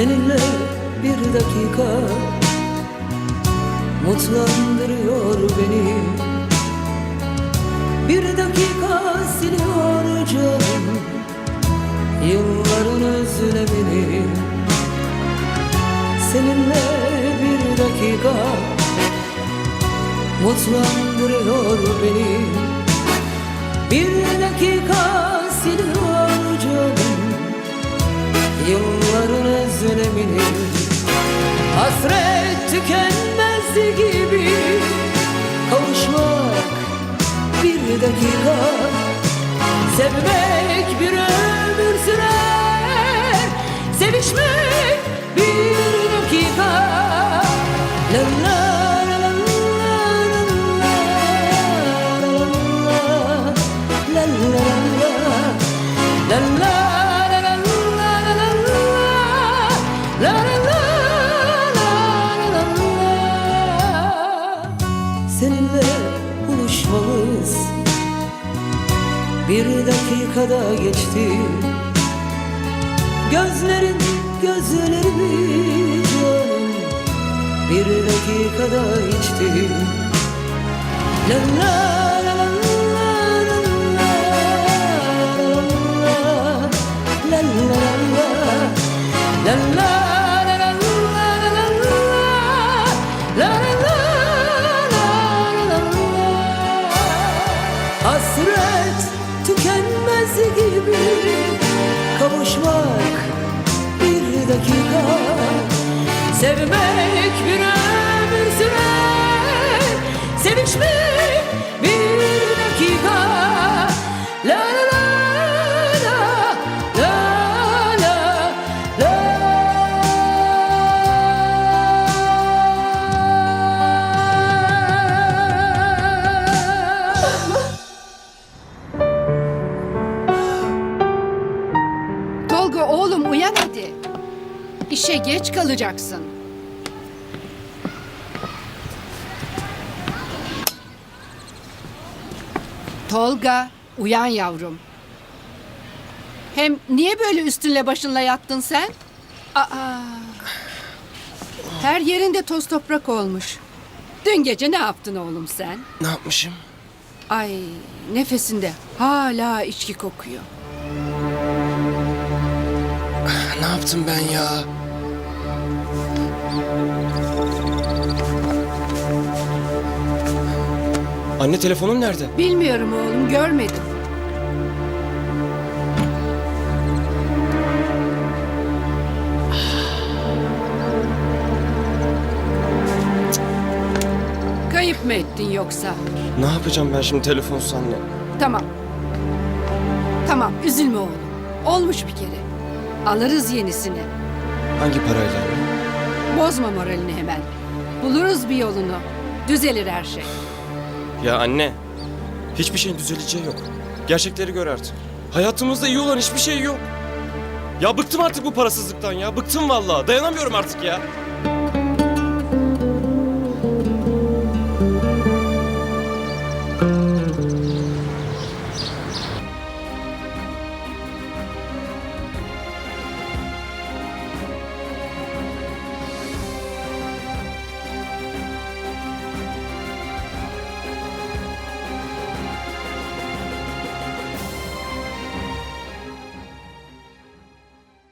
Seninle bir dakika Mutlandırıyor beni. Bir dakika siliyor canım Yılların özlemini Seninle bir dakika Mutlandırıyor beni. Bir dakika siliyor canım Yılların özlemini. Hasret tükenmez gibi Kavuşmak bir dakika. Sevmek bir ömür sürer. Sevişmek Seninle buluşmamız. Bir dakikada geçti. Gözlerin gözlerimi canım bir dakikada içti. La la tükenmez gibi Kavuşmak bir dakika. Sevmek bir ömür sürer Sevişmek uyan hadi. İşe geç kalacaksın. Tolga uyan yavrum. Hem niye böyle üstünle başınla yattın sen? Aa. Her yerinde toz toprak olmuş. Dün gece ne yaptın oğlum sen? Ne yapmışım? Ay nefesinde hala içki kokuyor. Ne yaptım ben ya? Anne telefonum nerede? Bilmiyorum oğlum görmedim. Kayıp mı ettin yoksa? Ne yapacağım ben şimdi telefonsuz anne? Tamam. Tamam üzülme oğlum. Olmuş bir kere. Alırız yenisini. Hangi parayla? Bozma moralini hemen. Buluruz bir yolunu. Düzelir her şey. Ya anne, hiçbir şeyin düzeleceği yok. Gerçekleri gör artık. Hayatımızda iyi olan hiçbir şey yok. Ya bıktım artık bu parasızlıktan ya. Bıktım vallahi. Dayanamıyorum artık ya.